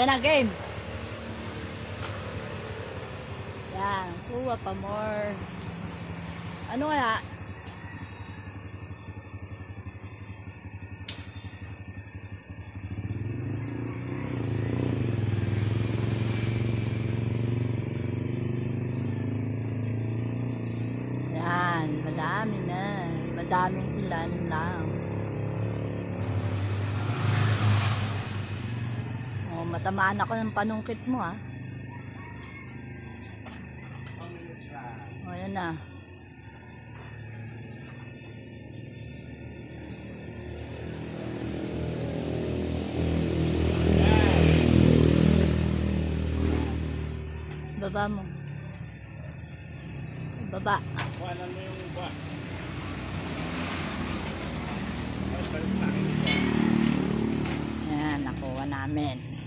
Yan game. Yan, kuha pa more. Ano kaya? Yan, madami na. Madaming ilan lang. Matamaan ako ng panungkit mo ah. Oh, yan na. Baba mo. Baba. Kuhanan mo yung iba. Ay, balik sa akin ito. Yan, nakuha namin.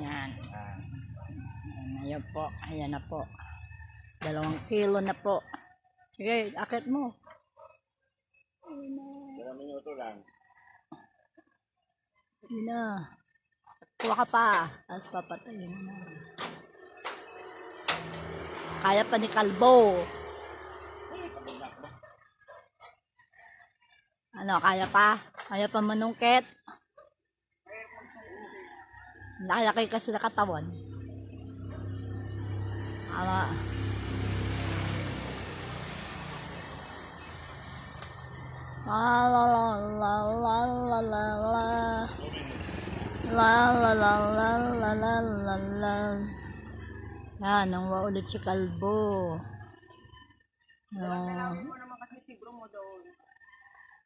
Yan. Ayan po. Ayan na po. Dalawang kilo na po. Sige, akit mo. dalawang minuto lang. Yun na. Kuha ka pa. Tapos papatayin mo na. Kaya pa ni Kalbo. Ano, kaya pa? Kaya pa manungkit? Nakalaki kasi na katawan. Ama. La la la la la la la la. La la la la la la la la. Yan, nang ulit si Kalbo. Yung,